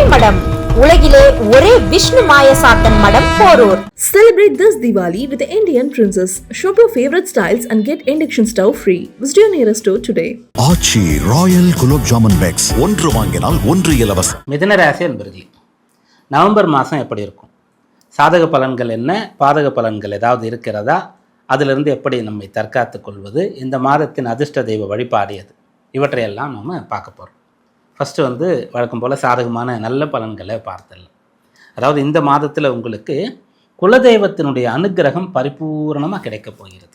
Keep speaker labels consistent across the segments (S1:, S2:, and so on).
S1: ஸ்ரீமடம் உலகிலே ஒரே விஷ்ணு மாயசாத்தன் மடம் Porur.
S2: Celebrate this Diwali with the Indian Princess. Shop your favorite styles and get induction stove free. Visit your nearest store today.
S3: Aachi royal gulab jamun packs. ஒன்று வாங்கினால் ஒன்று இலவசம்.
S4: மிதுன ராசி என்பர்களே நவம்பர் மாதம் எப்படி இருக்கும்? சாதக பலன்கள் என்ன? பாதக பலன்கள் ஏதாவது இருக்கிறதா? அதிலிருந்து எப்படி நம்மை தற்காத்துக் கொள்வது? இந்த மாதத்தின் அதிர்ஷ்ட தெய்வ வழிபாடு எது? இவற்றையெல்லாம் நம்ம பார்க்க போகிறோம் ஃபஸ்ட்டு வந்து வழக்கம் போல் சாதகமான நல்ல பலன்களை பார்த்துடலாம் அதாவது இந்த மாதத்தில் உங்களுக்கு குலதெய்வத்தினுடைய அனுக்கிரகம் பரிபூரணமாக கிடைக்கப் போகிறது.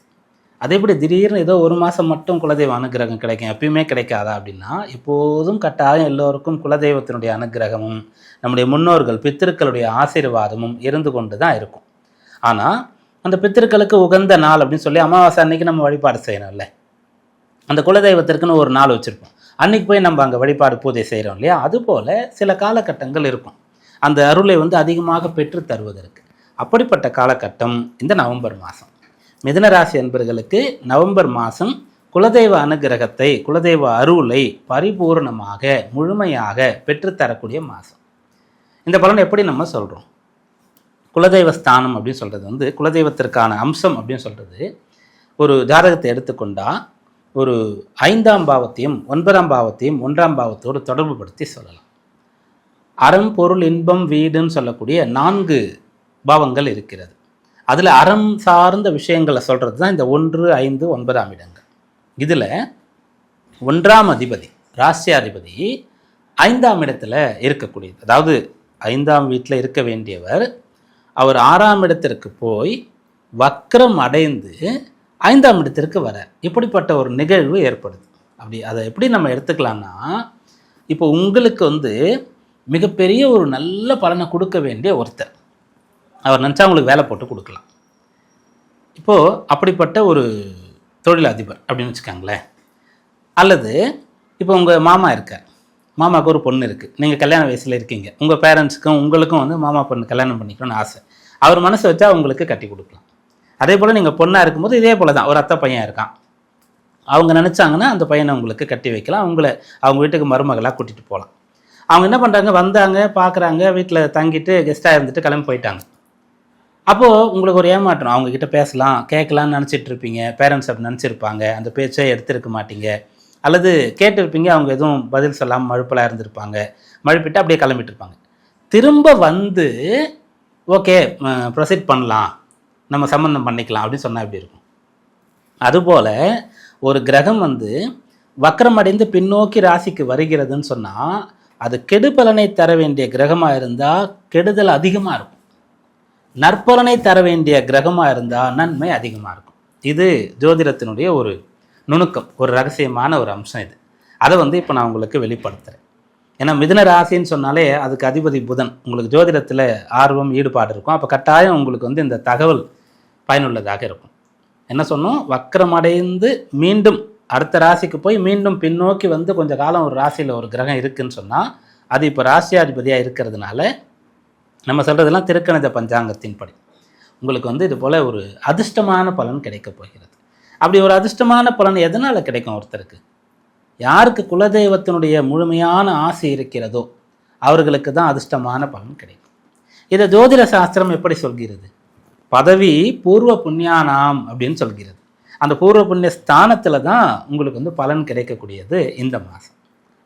S4: அதே இப்படி திடீர்னு ஏதோ ஒரு மாதம் மட்டும் குலதெய்வ அனுகிரகம் கிடைக்கும் எப்பயுமே கிடைக்காதா அப்படின்னா எப்போதும் கட்டாயம் எல்லோருக்கும் குலதெய்வத்தினுடைய அனுகிரகமும் நம்முடைய முன்னோர்கள் பித்திருக்களுடைய ஆசீர்வாதமும் இருந்து கொண்டு தான் இருக்கும். ஆனால் அந்த பித்திருக்களுக்கு உகந்த நாள் அப்படின்னு சொல்லி அமாவாசை அன்னைக்கு நம்ம வழிபாடு செய்யணும்ல அந்த குலதெய்வத்திற்குன்னு ஒரு நாள் வச்சுருப்போம். அன்னைக்கு போய் நம்ம அங்கே வழிபாடு பூஜை செய்கிறோம் இல்லையா? அதுபோல் சில காலகட்டங்கள் இருக்கும். அந்த அருளை வந்து அதிகமாக பெற்று தருவதற்கு. அப்படிப்பட்ட காலகட்டம் இந்த நவம்பர் மாதம் மிதுன ராசி என்பர்களுக்கு நவம்பர் மாதம் குலதெய்வ அனுகிரகத்தை குலதெய்வ அருளை பரிபூர்ணமாக முழுமையாக பெற்றுத்தரக்கூடிய மாதம் இந்த பலன் எப்படி நம்ம சொல்கிறோம் குலதெய்வ ஸ்தானம் அப்படின்னு சொல்கிறது வந்து குலதெய்வத்திற்கான அம்சம் அப்படின்னு சொல்கிறது ஒரு ஜாதகத்தை எடுத்துக்கொண்டால் ஒரு ஐந்தாம் பாவத்தையும் ஒன்பதாம் பாவத்தையும் ஒன்றாம் பாவத்தோடு தொடர்பு படுத்தி சொல்லலாம். அறம் பொருள் இன்பம் வீடுன்னு சொல்லக்கூடிய நான்கு பாவங்கள் இருக்கிறது. அதில் அறம் சார்ந்த விஷயங்களை சொல்கிறது தான் இந்த ஒன்று ஐந்து ஒன்பதாம் இடங்கள். இதில் ஒன்றாம் அதிபதி ராசியாதிபதி ஐந்தாம் இடத்துல இருக்கக்கூடியது. அதாவது ஐந்தாம் வீட்டில் இருக்க வேண்டியவர் அவர் ஆறாம் இடத்திற்கு போய் வக்ரம் அடைந்து ஐந்தாம் இடத்திற்கு வர. இப்படிப்பட்ட ஒரு நிகழ்வு ஏற்படுது. அப்படி அதை எப்படி நம்ம எடுத்துக்கலாம்னா இப்போ உங்களுக்கு வந்து மிகப்பெரிய ஒரு நல்ல பலனை கொடுக்க வேண்டிய ஒருத்தர். அவர் நினச்சா உங்களுக்கு வேலை போட்டு கொடுக்கலாம். இப்போது அப்படிப்பட்ட ஒரு தொழிலதிபர் அப்படின்னு வச்சுக்கோங்களேன். அல்லது இப்போ உங்கள் மாமா இருக்கார். மாமாவுக்கு ஒரு பொண்ணு இருக்குது நீங்கள் கல்யாண வயசில் இருக்கீங்க. உங்கள் பேரண்ட்ஸுக்கும் உங்களுக்கும் வந்து மாமா பொண்ணு கல்யாணம் பண்ணிக்கணும்னு ஆசை. அவர் மனசை வச்சா உங்களுக்கு கட்டி கொடுக்கலாம். அதே போல் நீங்கள் பொண்ணாக இருக்கும்போது இதே போல் தான். ஒரு அத்தை பையன் இருக்கான். அவங்க நினச்சாங்கன்னா அந்த பையனை உங்களுக்கு கட்டி வைக்கலாம். அவங்கள அவங்க வீட்டுக்கு மருமகளாக கூட்டிகிட்டு போகலாம் அவங்க என்ன பண்ணுறாங்க வந்தாங்க பார்க்குறாங்க வீட்டில் தங்கிட்டு கெஸ்ட்டாக இருந்துட்டு கிளம்பி போயிட்டாங்க. அப்போது உங்களுக்கு ஒரு ஏமாற்றம். அவங்கக்கிட்ட பேசலாம் கேட்கலான்னு நினச்சிட்டு இருப்பீங்க. பேரண்ட்ஸ் அப்படி நினச்சிருப்பாங்க. அந்த பேச்சை எடுத்திருக்க மாட்டீங்க. அல்லது கேட்டிருப்பீங்க அவங்க எதுவும் பதில் சொல்லாமல் மழுப்பலாக இருந்திருப்பாங்க. மழுப்பிட்டு அப்படியே கிளம்பிட்டு இருப்பாங்க. திரும்ப வந்து ஓகே ப்ரொசீட் பண்ணலாம். நம்ம சம்மந்தம் பண்ணிக்கலாம் அப்படின்னு சொன்னால் எப்படி இருக்கும்? அதுபோல் ஒரு கிரகம் வந்து வக்கரமடைந்து பின்னோக்கி ராசிக்கு வருகிறதுன்னு சொன்னால் அது கெடுபலனை தர வேண்டிய கிரகமாக இருந்தால் கெடுதல் அதிகமாக இருக்கும். நற்பலனை தர வேண்டிய கிரகமாக இருந்தால் நன்மை அதிகமாக இருக்கும். இது ஜோதிடத்தினுடைய ஒரு நுணுக்கம் ஒரு ரகசியமான ஒரு அம்சம் இது. அதை வந்து இப்போ நான் உங்களுக்கு வெளிப்படுத்துகிறேன் ஏன்னா மிதுன ராசின்னு சொன்னாலே அதுக்கு அதிபதி புதன். உங்களுக்கு ஜோதிடத்தில் ஆர்வம் ஈடுபாடு இருக்கும். அப்போ கட்டாயம் உங்களுக்கு வந்து இந்த தகவல் பயனுள்ளதாக இருக்கும். என்ன சொன்னோம்? வக்கரமடைந்து மீண்டும் அடுத்த ராசிக்கு போய் மீண்டும் பின்னோக்கி வந்து கொஞ்சம் காலம் ஒரு ராசியில் ஒரு கிரகம் இருக்குதுன்னு சொன்னால் அது இப்போ ராசியாதிபதியாக இருக்கிறதுனால நம்ம சொல்கிறதெல்லாம் திருக்கணித பஞ்சாங்கத்தின் படி. உங்களுக்கு வந்து இது போல் ஒரு அதிர்ஷ்டமான பலன் கிடைக்கப் போகிறது. அப்படி ஒரு அதிர்ஷ்டமான பலன் எதனால் கிடைக்கும் ஒருத்தருக்கு? யாருக்கு குலதெய்வத்தினுடைய முழுமையான ஆசை இருக்கிறதோ அவர்களுக்கு தான் அதிர்ஷ்டமான பலன் கிடைக்கும். இதை ஜோதிட சாஸ்திரம் எப்படி சொல்கிறது? பதவி பூர்வ புண்ணியானாம் அப்படின்னு சொல்கிறது. அந்த பூர்வ புண்ணிய ஸ்தானத்தில் தான் உங்களுக்கு வந்து பலன் கிடைக்கக்கூடியது இந்த மாதம்.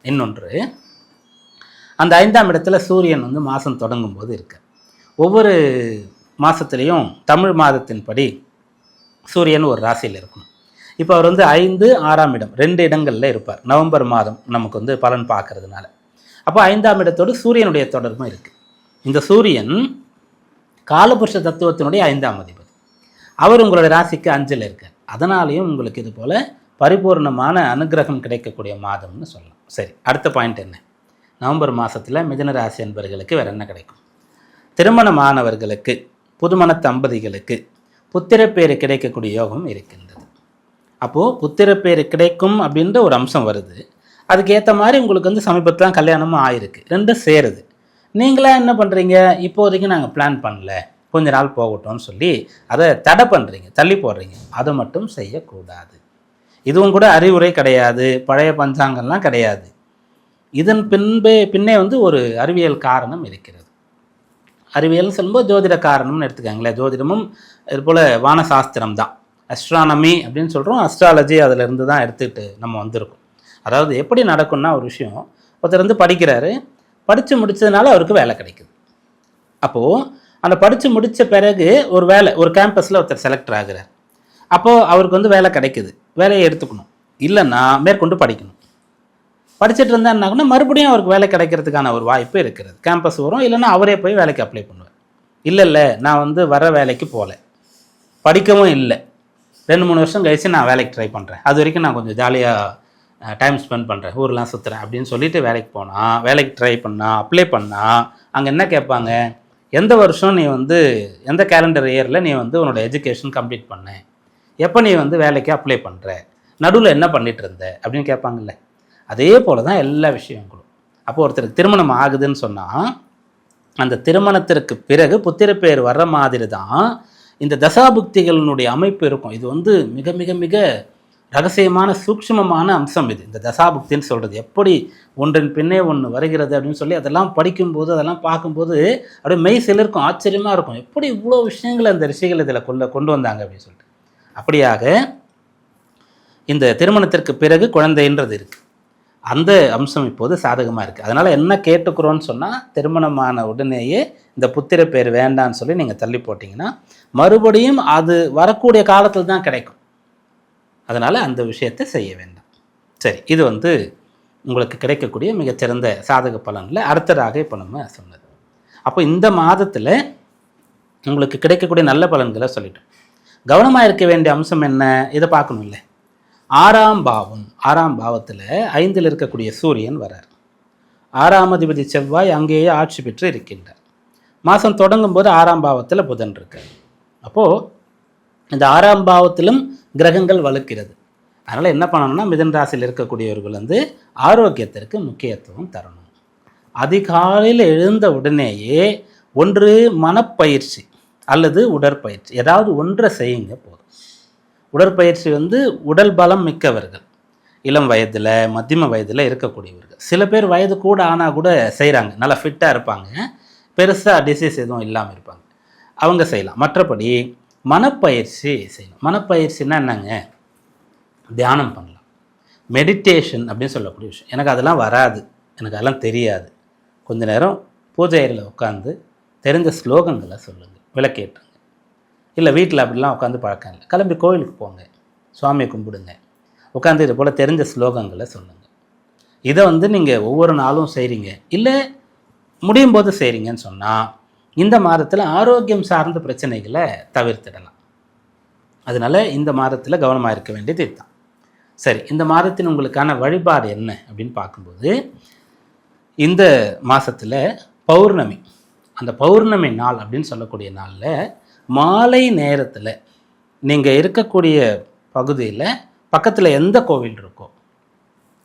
S4: இன்னொன்று அந்த ஐந்தாம் இடத்துல சூரியன் வந்து மாதம் தொடங்கும் போது இருக்கு. ஒவ்வொரு மாதத்துலேயும் தமிழ் மாதத்தின்படி சூரியன் ஒரு ராசியில் இருக்கணும். இப்போ அவர் வந்து ஐந்து ஆறாம் இடம். ரெண்டு இடங்களில் இருப்பார். நவம்பர் மாதம் நமக்கு வந்து பலன் பார்க்கறதுனால. அப்போ ஐந்தாம் இடத்தோடு சூரியனுடைய தொடர்பும் இருக்குது இந்த சூரியன் காலபுருஷ தத்துவத்தினுடைய ஐந்தாம் அதிபதி. அவர் உங்களுடைய ராசிக்கு அஞ்சில் இருக்கார். அதனாலேயும் உங்களுக்கு இது போல் பரிபூர்ணமான அனுகிரகம் கிடைக்கக்கூடிய மாதம்னு சொல்லலாம். சரி அடுத்த பாயிண்ட் என்ன? நவம்பர் மாதத்தில் மிதன ராசி என்பவர்களுக்கு வேறு என்ன கிடைக்கும்? திருமணமானவர்களுக்கு புதுமண தம்பதிகளுக்கு புத்திரப்பேறு கிடைக்கக்கூடிய யோகம் இருக்கின்றது. அப்போது புத்திரப்பேர் கிடைக்கும் அப்படின்ற ஒரு அம்சம் வருது. அதுக்கேற்ற மாதிரி உங்களுக்கு வந்து சமீபத்தில் கல்யாணமும் ஆயிருக்கு. ரெண்டும் சேருது. நீங்களா என்ன பண்ணுறீங்க இப்போதைக்கு நாங்கள் பிளான் பண்ணல. கொஞ்ச நாள் போகட்டும்னு சொல்லி அதை தடை பண்ணுறீங்க தள்ளி போடுறீங்க. அதை மட்டும் செய்யக்கூடாது. இதுவும் கூட அறிவுரை கிடையாது. பழைய பஞ்சாங்கம்லாம் கிடையாது. இதன் பின்பே பின்னே வந்து ஒரு அறிவியல் காரணம் இருக்கிறது. அறிவியல்னு சொல்லும்போது ஜோதிட காரணம்னு எடுத்துக்காங்களேன் ஜோதிடமும் இது போல் வானசாஸ்திரம் தான் அஸ்ட்ரானமி அப்படின்னு சொல்கிறோம் அஸ்ட்ராலஜி அதிலிருந்து தான் எடுத்துக்கிட்டு நம்ம வந்திருக்கோம். அதாவது எப்படி நடக்கும்னா ஒரு விஷயம். ஒருத்தர் வந்து படிக்கிறாரு. படித்து முடித்ததுனால அவருக்கு வேலை கிடைக்குது. அப்போது அந்த படித்து முடித்த பிறகு ஒரு வேலை ஒரு கேம்பஸில் ஒருத்தர் செலக்ட் ஆகிறார். அப்போது அவருக்கு வந்து வேலை கிடைக்குது. வேலையை எடுத்துக்கணும். இல்லைன்னா மேற்கொண்டு படிக்கணும். படிச்சுட்டு இருந்தா கூட மறுபடியும் அவருக்கு வேலை கிடைக்கிறதுக்கான ஒரு வாய்ப்பு இருக்கிறது. கேம்பஸ் வரும். இல்லைன்னா அவரே போய் வேலைக்கு அப்ளை பண்ணுவார். இல்லை இல்லை நான் வந்து வர வேலைக்கு போகல. படிக்கவும் இல்லை. ரெண்டு மூணு வருஷம் கழிச்சு நான் வேலைக்கு ட்ரை பண்ணுறேன் அது வரைக்கும் நான் கொஞ்சம் ஜாலியாக டைம் ஸ்பெண்ட் பண்ணுறேன் ஊர்லாம் சுற்றுறேன் அப்படின்னு சொல்லிட்டு வேலைக்கு போனால் வேலைக்கு ட்ரை பண்ணால் அப்ளை பண்ணால் அங்கே என்ன கேட்பாங்க? எந்த வருஷம் நீ வந்து எந்த கேலண்டர் இயரில் நீ வந்து உன்னோட எஜுகேஷன் கம்ப்ளீட் பண்ண? எப்போ நீ வந்து வேலைக்கு அப்ளை பண்ணுற நடுவில் என்ன பண்ணிட்டு இருந்த? அப்படின்னு கேட்பாங்கல்ல. அதே போல தான் எல்லா விஷயங்களும். அப்போ ஒருத்தருக்கு திருமணம் ஆகுதுன்னு சொன்னால் அந்த திருமணத்திற்கு பிறகு புத்திரப்பேர் வர்ற மாதிரி தான் இந்த தசாபுக்திகளினுடைய அமைப்பு இருக்கும். இது வந்து மிக மிக மிக ரகசியமான சூக்ஷ்மமான அம்சம் இது. இந்த தசாபுக்தின்னு சொல்கிறது எப்படி ஒன்றின் பின்னே ஒன்று வருகிறது அப்படின்னு சொல்லி அதெல்லாம் படிக்கும்போது அதெல்லாம் பார்க்கும்போது அப்படியே மெய் சிலருக்கும் ஆச்சரியமாக இருக்கும். எப்படி இவ்வளோ விஷயங்களை அந்த ரிஷிகள் இதில் கொண்டு கொண்டு வந்தாங்க அப்படின்னு சொல்லிட்டு. அப்படியாக இந்த திருமணத்திற்கு பிறகு குழந்தைன்றது இருக்குது அந்த அம்சம் இப்போது சாதகமாக இருக்குது அதனால் என்ன கேட்டுக்கிறோன்னு சொன்னால் திருமணமான உடனேயே இந்த புத்திர பேர் வேண்டான்னு சொல்லி நீங்கள் தள்ளி போட்டிங்கன்னா மறுபடியும் அது வரக்கூடிய காலத்தில் தான் கிடைக்கும். அதனால் அந்த விஷயத்தை செய்ய வேண்டாம். சரி இது வந்து உங்களுக்கு கிடைக்கக்கூடிய மிகச்சிறந்த சாதக பலனில் அடுத்ததாக இப்போ நம்ம சொன்னது. அப்போ இந்த மாதத்தில் உங்களுக்கு கிடைக்கக்கூடிய நல்ல பலன்களை சொல்லிட்டோம் கவனமாக இருக்க வேண்டிய அம்சம் என்ன? இதை பார்க்கணும் இல்லை ஆறாம் பாவம் ஆறாம் பாவத்தில் ஐந்தில் இருக்கக்கூடிய சூரியன் வரார். ஆறாம் அதிபதி செவ்வாய் அங்கேயே ஆட்சி பெற்று இருக்கின்றார். மாதம் தொடங்கும் போது ஆறாம் பாவத்தில் புதன் இருக்கார். அப்போது இந்த ஆறாம் பாவத்திலும் கிரகங்கள் வலுக்கிறது. அதனால் என்ன பண்ணணும்னா மிதன் ராசியில் இருக்கக்கூடியவர்கள் வந்து ஆரோக்கியத்திற்கு முக்கியத்துவம் தரணும். அதிகாலையில் எழுந்த உடனேயே ஒன்று மனப்பயிற்சி அல்லது உடற்பயிற்சி. ஏதாவது ஒன்றை செய்யுங்க போதும். உடற்பயிற்சி வந்து உடல் பலம் மிக்கவர்கள். இளம் வயதில் மத்தியம வயதில் இருக்கக்கூடியவர்கள். சில பேர் வயது கூட ஆனால் கூட செய்கிறாங்க நல்லா ஃபிட்டாக இருப்பாங்க. பெருசாக டிசீஸ் எதுவும் இல்லாமல் இருப்பாங்க. அவங்க செய்யலாம். மற்றபடி மனப்பயிற்சி செய்யணும். மனப்பயிற்சின்னா என்னங்க? தியானம் பண்ணலாம். மெடிடேஷன் அப்படின்னு சொல்லக்கூடிய விஷயம். எனக்கு அதெல்லாம் வராது. எனக்கு அதெல்லாம் தெரியாது. கொஞ்ச நேரம் பூஜை அறையில் உட்காந்து தெரிஞ்ச ஸ்லோகங்களை சொல்லுங்கள் விளக்கேற்று இல்லை வீட்டில் அப்படிலாம் உட்காந்து பழக்கம் இல்லை. கிளம்பி கோயிலுக்கு போங்க. சுவாமியை கும்பிடுங்க. உட்காந்து இது போல் தெரிஞ்ச ஸ்லோகங்களை சொல்லுங்கள் இதை வந்து நீங்கள் ஒவ்வொரு நாளும் செய்கிறீங்க இல்லை முடியும் போது செய்கிறீங்கன்னு சொன்னால் இந்த மாதத்தில் ஆரோக்கியம் சார்ந்த பிரச்சனைகளை தவிர்த்திடலாம். அதனால் இந்த மாதத்தில் கவனமாக இருக்க வேண்டியது இதுதான். சரி இந்த மாதத்தின் உங்களுக்கான வழிபாடு என்ன அப்படின்னு பார்க்கும்போது இந்த மாதத்தில் பௌர்ணமி. அந்த பௌர்ணமி நாள் அப்படின்னு சொல்லக்கூடிய நாளில் மாலை நேரத்தில் நீங்கள் இருக்கக்கூடிய பகுதியில் பக்கத்தில் எந்த கோவில் இருக்கோ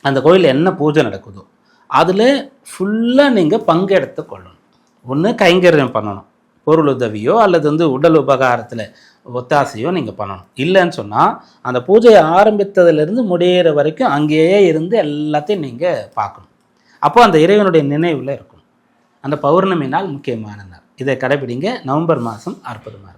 S4: அந்த கோயிலில் என்ன பூஜை நடக்குதோ அதில் ஃபுல்லாக நீங்கள் பங்கெடுத்து கொள்ளணும். ஒன்று கைங்கரியம் பண்ணணும். பொருள் உதவியோ அல்லது வந்து உடல் உபகாரத்தில் ஒத்தாசையோ நீங்கள் பண்ணணும். இல்லைன்னு சொன்னால் அந்த பூஜையை ஆரம்பித்ததுலேருந்து முடியிற வரைக்கும் அங்கேயே இருந்து எல்லாத்தையும் நீங்கள் பார்க்கணும். அப்போ அந்த இறைவனுடைய நினைவில் இருக்கணும் அந்த பௌர்ணமி நாள் முக்கியமான நாள். இதை கடைபிடிங்க. நவம்பர் மாதம் அற்புதமாக